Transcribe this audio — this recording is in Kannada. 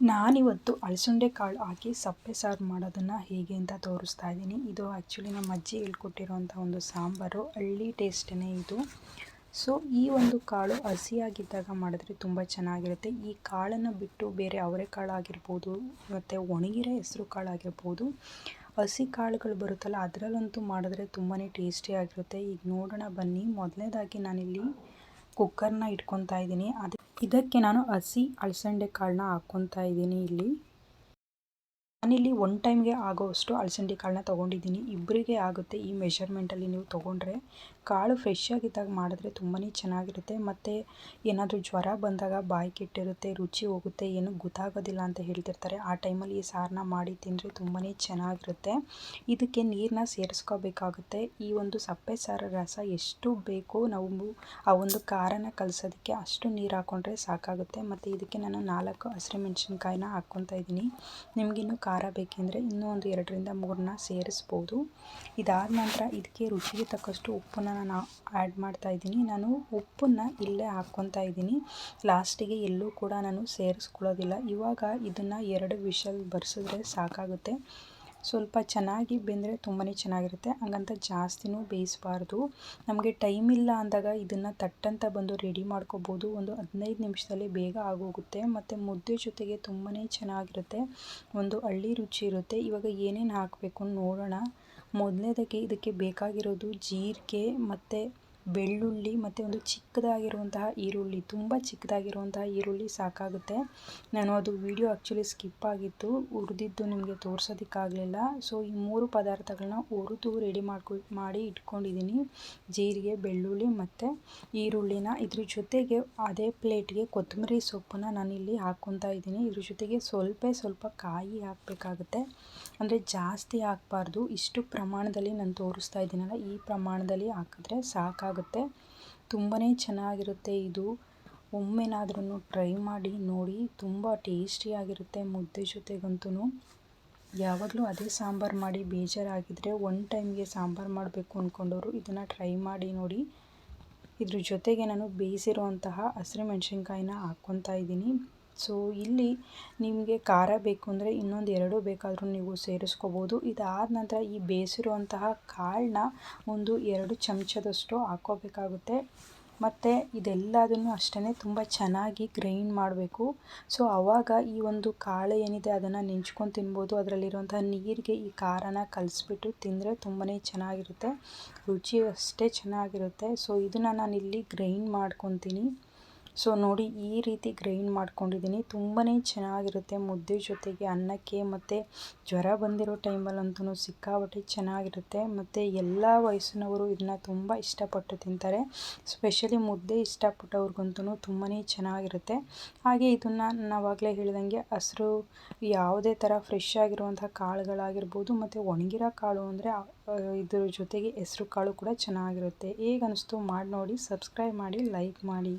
ನಾನಿವತ್ತು ಅಲಸಂಡೆ ಕಾಳು ಹಾಕಿ ಸಪ್ಪೆ ಸಾರು ಮಾಡೋದನ್ನು ಹೇಗೆ ಅಂತ ತೋರಿಸ್ತಾ ಇದ್ದೀನಿ. ಇದು ಆ್ಯಕ್ಚುಲಿ ನಮ್ಮ ಅಜ್ಜಿ ಹೇಳ್ಕೊಟ್ಟಿರೋಂಥ ಒಂದು ಸಾಂಬಾರು. ಹಳ್ಳಿ ಟೇಸ್ಟೇ ಇದು. ಸೊ ಈ ಒಂದು ಕಾಳು ಹಸಿಯಾಗಿದ್ದಾಗ ಮಾಡಿದ್ರೆ ತುಂಬ ಚೆನ್ನಾಗಿರುತ್ತೆ. ಈ ಕಾಳನ್ನು ಬಿಟ್ಟು ಬೇರೆ ಅವರೆಕಾಳು ಆಗಿರ್ಬೋದು, ಮತ್ತು ಒಣಗಿರೋ ಹೆಸರು ಕಾಳು ಆಗಿರ್ಬೋದು, ಹಸಿ ಕಾಳುಗಳು ಬರುತ್ತಲ್ಲ, ಅದರಲ್ಲಂತೂ ಮಾಡಿದ್ರೆ ತುಂಬಾ ಟೇಸ್ಟಿಯಾಗಿರುತ್ತೆ ಈಗ ನೋಡೋಣ ಬನ್ನಿ. ಮೊದಲನೇದಾಗಿ ನಾನಿಲ್ಲಿ ಕುಕ್ಕರ್ನ ಇಟ್ಕೊತಾ ಇದ್ದೀನಿ. ಅದು ಇದಕ್ಕೆ ನಾನು ಹಸಿ ಅಲಸಂಡೆ ಕಾಳನ್ನ ಹಾಕ್ಕೊತಾ ಇದ್ದೀನಿ ಇಲ್ಲಿ. ನಾನಿಲ್ಲಿ ಒನ್ ಟೈಮ್ಗೆ ಆಗೋವಷ್ಟು ಅಲಸಂಡೆ ಕಾಳನ್ನ ತೊಗೊಂಡಿದ್ದೀನಿ. ಇಬ್ಬರಿಗೆ ಆಗುತ್ತೆ ಈ ಮೆಷರ್ಮೆಂಟಲ್ಲಿ ನೀವು ತೊಗೊಂಡ್ರೆ. ಕಾಳು ಫ್ರೆಶ್ ಆಗಿದ್ದಾಗ ಮಾಡಿದ್ರೆ ತುಂಬಾ ಚೆನ್ನಾಗಿರುತ್ತೆ. ಮತ್ತು ಏನಾದರೂ ಜ್ವರ ಬಂದಾಗ ಬಾಯಿ ಕೆಟ್ಟಿರುತ್ತೆ, ರುಚಿ ಹೋಗುತ್ತೆ, ಏನು ಗೊತ್ತಾಗೋದಿಲ್ಲ ಅಂತ ಹೇಳ್ತಿರ್ತಾರೆ. ಆ ಟೈಮಲ್ಲಿ ಈ ಸಾರನ್ನ ಮಾಡಿ ತಿಂದರೆ ತುಂಬಾ ಚೆನ್ನಾಗಿರುತ್ತೆ. ಇದಕ್ಕೆ ನೀರನ್ನ ಸೇರಿಸ್ಕೋಬೇಕಾಗುತ್ತೆ. ಈ ಒಂದು ಸಪ್ಪೆ ಸಾರು ರಸ ಎಷ್ಟು ಬೇಕೋ ನಾವು ಆ ಒಂದು ಖಾರನ ಕಲಸೋದಕ್ಕೆ ಅಷ್ಟು ನೀರು ಹಾಕ್ಕೊಂಡ್ರೆ ಸಾಕಾಗುತ್ತೆ. ಮತ್ತು ಇದಕ್ಕೆ ನಾನು ನಾಲ್ಕು ಹಸಿರು ಮೆಣಸಿನ್ಕಾಯಿನ ಹಾಕ್ಕೊತಾ ಇದ್ದೀನಿ. ನಿಮಗಿನ್ನೂ ಖಾರ ಬೇಕೆಂದರೆ ಇನ್ನೂ ಒಂದು ಎರಡರಿಂದ ಮೂರನ್ನ ಸೇರಿಸ್ಬೋದು. ಇದಾದ ನಂತರ ಇದಕ್ಕೆ ರುಚಿಗೆ ತಕ್ಕಷ್ಟು ಉಪ್ಪನ್ನು ನಾನು ಆ್ಯಡ್ ಮಾಡ್ತಾ ಇದ್ದೀನಿ. ನಾನು ಉಪ್ಪನ್ನು ಇಲ್ಲೇ ಹಾಕ್ಕೊತಾ ಇದ್ದೀನಿ. ಲಾಸ್ಟಿಗೆ ಎಲ್ಲೂ ಕೂಡ ನಾನು ಸೇರಿಸ್ಕೊಳ್ಳೋದಿಲ್ಲ. ಇವಾಗ ಇದನ್ನು ಎರಡು ವಿಷಲ್ ಬರ್ಸಿದ್ರೆ ಸಾಕಾಗುತ್ತೆ. ಸ್ವಲ್ಪ ಚೆನ್ನಾಗಿ ಬೆಂದರೆ ತುಂಬಾ ಚೆನ್ನಾಗಿರುತ್ತೆ. ಹಂಗಂತ ಜಾಸ್ತಿನೂ ಬೇಯಿಸಬಾರ್ದು. ನಮಗೆ ಟೈಮ್ ಇಲ್ಲ ಅಂದಾಗ ಇದನ್ನು ತಟ್ಟಂತ ಬಂದು ರೆಡಿ ಮಾಡ್ಕೋಬೋದು. ಒಂದು ಹದಿನೈದು ನಿಮಿಷದಲ್ಲಿ ಬೇಗ ಆಗೋಗುತ್ತೆ. ಮತ್ತು ಮುದ್ದೆ ಜೊತೆಗೆ ತುಂಬಾ ಚೆನ್ನಾಗಿರುತ್ತೆ. ಒಂದು ಹಳ್ಳಿ ರುಚಿ ಇರುತ್ತೆ. ಇವಾಗ ಏನೇನು ಹಾಕಬೇಕು ನೋಡೋಣ. ಮೊದಲನೇದಾಗಿ ಇದಕ್ಕೆ ಬೇಕಾಗಿರೋದು ಜೀರಿಗೆ ಮತ್ತು ಬೆಳ್ಳುಳ್ಳಿ ಮತ್ತು ಒಂದು ಚಿಕ್ಕದಾಗಿರುವಂತಹ ಈರುಳ್ಳಿ, ತುಂಬ ಚಿಕ್ಕದಾಗಿರುವಂತಹ ಈರುಳ್ಳಿ ಸಾಕಾಗುತ್ತೆ. ನಾನು ಅದು ವಿಡಿಯೋ ಆ್ಯಕ್ಚುಲಿ ಸ್ಕಿಪ್ ಆಗಿತ್ತು ಹುರಿದಿದ್ದು ನಿಮಗೆ ತೋರ್ಸೋದಕ್ಕಾಗಲಿಲ್ಲ. ಸೊ ಈ ಮೂರು ಪದಾರ್ಥಗಳನ್ನ ಹುರಿದು ರೆಡಿ ಮಾಡ್ಕೊ, ಮಾಡಿ ಇಟ್ಕೊಂಡಿದ್ದೀನಿ ಜೀರಿಗೆ, ಬೆಳ್ಳುಳ್ಳಿ ಮತ್ತು ಈರುಳ್ಳಿನ. ಇದ್ರ ಜೊತೆಗೆ ಅದೇ ಪ್ಲೇಟ್ಗೆ ಕೊತ್ತಂಬರಿ ಸೊಪ್ಪನ್ನ ನಾನಿಲ್ಲಿ ಹಾಕ್ಕೊತಾ ಇದ್ದೀನಿ. ಇದ್ರ ಜೊತೆಗೆ ಸ್ವಲ್ಪ ಸ್ವಲ್ಪ ಕಾಯಿ ಹಾಕಬೇಕಾಗುತ್ತೆ. ಅಂದರೆ ಜಾಸ್ತಿ ಹಾಕಬಾರ್ದು. ಇಷ್ಟು ಪ್ರಮಾಣದಲ್ಲಿ ನಾನು ತೋರಿಸ್ತಾ ಇದ್ದೀನಲ್ಲ, ಈ ಪ್ರಮಾಣದಲ್ಲಿ ಹಾಕಿದ್ರೆ ಸಾಕಾಗುತ್ತೆ. ತುಂಬಾ ಚೆನ್ನಾಗಿರುತ್ತೆ ಇದು. ಒಮ್ಮೆನಾದ್ರೂ ಟ್ರೈ ಮಾಡಿ, ನೋಡಿ, ತುಂಬ ಟೇಸ್ಟಿಯಾಗಿರುತ್ತೆ ಮುದ್ದೆ ಜೊತೆಗಂತೂ ಯಾವಾಗಲೂ ಅದೇ ಸಾಂಬಾರು ಮಾಡಿ ಬೇಜಾರಾಗಿದ್ದರೆ ಒನ್ ಟೈಮ್ಗೆ ಸಾಂಬಾರು ಮಾಡಬೇಕು ಅಂದ್ಕೊಂಡವರು ಇದನ್ನು ಟ್ರೈ ಮಾಡಿ, ನೋಡಿ. ಇದ್ರ ಜೊತೆಗೆ ನಾನು ಬೇಯಿಸಿರುವಂತಹ ಹಸಿರು ಮೆಣಸಿನ್ಕಾಯಿನ ಹಾಕ್ಕೊತಾ ಇದ್ದೀನಿ. ಸೊ ಇಲ್ಲಿ ನಿಮಗೆ ಖಾರ ಬೇಕು ಅಂದರೆ ಇನ್ನೊಂದು ಎರಡು ಬೇಕಾದರೂ ನೀವು ಸೇರಿಸ್ಕೋಬೋದು. ಇದಾದ ನಂತರ ಈ ಬೇಯಿಸಿರುವಂತಹ ಕಾಳನ್ನ ಒಂದು ಎರಡು ಚಮಚದಷ್ಟು ಹಾಕ್ಕೋಬೇಕಾಗುತ್ತೆ. ಮತ್ತು ಇದೆಲ್ಲದನ್ನು ಅಷ್ಟೇ ತುಂಬ ಚೆನ್ನಾಗಿ ಗ್ರೈಂಡ್ ಮಾಡಬೇಕು. ಸೊ ಆವಾಗ ಈ ಒಂದು ಕಾಳು ಏನಿದೆ ಅದನ್ನು ನೆಂಚ್ಕೊಂಡು ತಿನ್ಬೋದು. ಅದರಲ್ಲಿರುವಂಥ ನೀರಿಗೆ ಈ ಖಾರನ ಕಲಿಸ್ಬಿಟ್ಟು ತಿಂದರೆ ತುಂಬಾ ಚೆನ್ನಾಗಿರುತ್ತೆ. ರುಚಿ ಅಷ್ಟೇ ಚೆನ್ನಾಗಿರುತ್ತೆ. ಸೊ ಇದನ್ನು ನಾನಿಲ್ಲಿ ಗ್ರೈಂಡ್ ಮಾಡ್ಕೊತೀನಿ. ಸೊ ನೋಡಿ, ಈ ರೀತಿ ಗ್ರೈಂಡ್ ಮಾಡ್ಕೊಂಡಿದ್ದೀನಿ. ತುಂಬಾ ಚೆನ್ನಾಗಿರುತ್ತೆ. ಮುದ್ದೆ ಜೊತೆಗೆ ಅನ್ನಕ್ಕೆ ಮತ್ತು ಜ್ವರ ಬಂದಿರೋ ಟೈಮಲ್ಲಂತೂ ಸಿಕ್ಕಾಪಟ್ಟೆ ಚೆನ್ನಾಗಿರುತ್ತೆ. ಮತ್ತು ಎಲ್ಲ ವಯಸ್ಸಿನವರು ಇದನ್ನ ತುಂಬ ಇಷ್ಟಪಟ್ಟು ತಿಂತಾರೆ. ಸ್ಪೆಷಲಿ ಮುದ್ದೆ ಇಷ್ಟಪಟ್ಟವ್ರಿಗಂತೂ ತುಂಬಾ ಚೆನ್ನಾಗಿರುತ್ತೆ. ಹಾಗೆ ಇದನ್ನು ನಾವಾಗಲೇ ಹೇಳಿದಂಗೆ ಹಸಿರು ಯಾವುದೇ ಥರ ಫ್ರೆಶ್ ಆಗಿರುವಂಥ ಕಾಳುಗಳಾಗಿರ್ಬೋದು, ಮತ್ತು ಒಣಗಿರೋ ಕಾಳು ಅಂದರೆ ಇದ್ರ ಜೊತೆಗೆ ಹೆಸರು ಕಾಳು ಕೂಡ ಚೆನ್ನಾಗಿರುತ್ತೆ. ಹೇಗೆ ಅನಿಸ್ತು ಮಾಡಿ ನೋಡಿ ಸಬ್ಸ್ಕ್ರೈಬ್ ಮಾಡಿ ಲೈಕ್ ಮಾಡಿ.